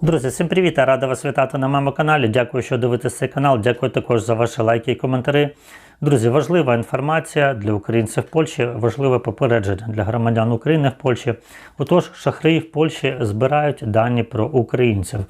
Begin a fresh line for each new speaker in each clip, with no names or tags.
Друзі, всім привіт! Я рада вас вітати на моєму каналі. Дякую, що дивитесь цей канал. Дякую також за ваші лайки і коментарі. Друзі, важлива інформація для українців в Польщі, важливе попередження для громадян України в Польщі. Отож, шахраї в Польщі збирають дані про українців.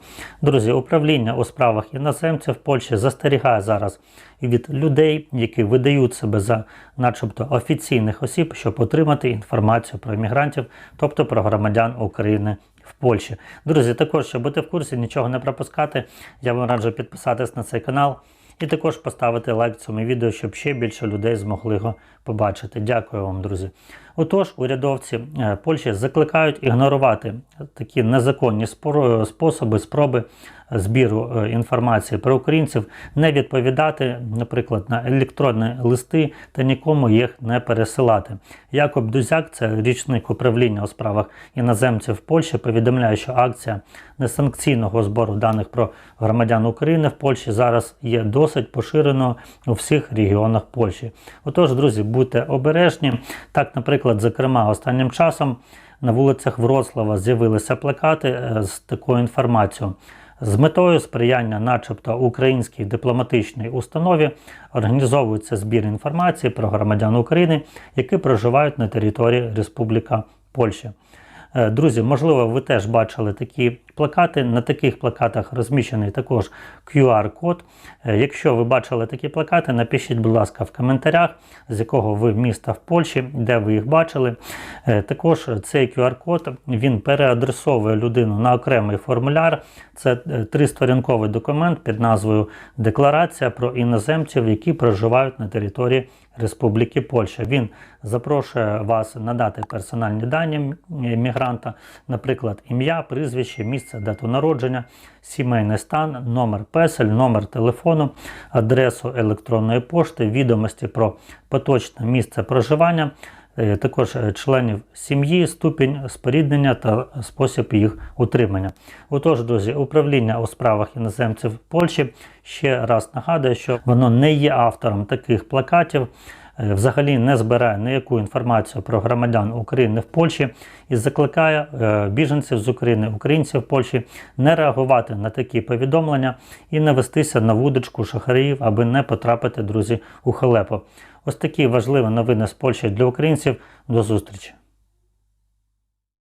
Друзі, управління у справах іноземців в Польщі застерігає зараз від людей, які видають себе за, начебто, офіційних осіб, щоб отримати інформацію про іммігрантів, тобто про громадян України в Польщі. Друзі, також, щоб бути в курсі, нічого не пропускати, я вам раджу підписатись на цей канал і також поставити лайк цьому відео, щоб ще більше людей змогли його побачити. Дякую вам, друзі. Отож, урядовці е, Польщі закликають ігнорувати такі незаконні способи спроби збіру е, інформації про українців, не відповідати, наприклад, на електронні листи та нікому їх не пересилати. Якоб Дузяк, це річник управління у справах іноземців Польщі, повідомляє, що акція несанкційного збору даних про громадян України в Польщі зараз є досить поширеною у всіх регіонах Польщі. Отож, друзі, будьте обережні. Так, наприклад, зокрема, останнім часом на вулицях Вроцлава з'явилися плакати е, з такою інформацією. З метою сприяння, начебто, українській дипломатичній установі організовується збір інформації про громадян України, які проживають на території Республіка Польща. Е, Друзі, можливо, ви теж бачили такі плакати. На таких плакатах розміщений також QR-код. Е, Якщо ви бачили такі плакати, напишіть, будь ласка, в коментарях, з якого ви міста в Польщі, де ви їх бачили. Е, Також цей QR-код він переадресовує людину на окремий формуляр. Це тристорінковий документ під назвою Декларація про іноземців, які проживають на території Республіки Польща. Він запрошує вас надати персональні дані мігранта, наприклад, ім'я, прізвище, місце, дату народження, сімейний стан, номер песель, номер телефону, адресу електронної пошти, відомості про поточне місце проживання. е, Також е, членів сім'ї, ступінь споріднення та спосіб їх утримання. Отож, друзі, управління у справах іноземців Польщі ще раз нагадує, що воно не є автором таких плакатів, взагалі не збирає ніяку інформацію про громадян України в Польщі і закликає е, біженців з України, українців в Польщі не реагувати на такі повідомлення і не вестися на вудочку шахраїв, аби не потрапити, друзі, у халепу. Ось такі важливі новини з Польщі для українців. До зустрічі!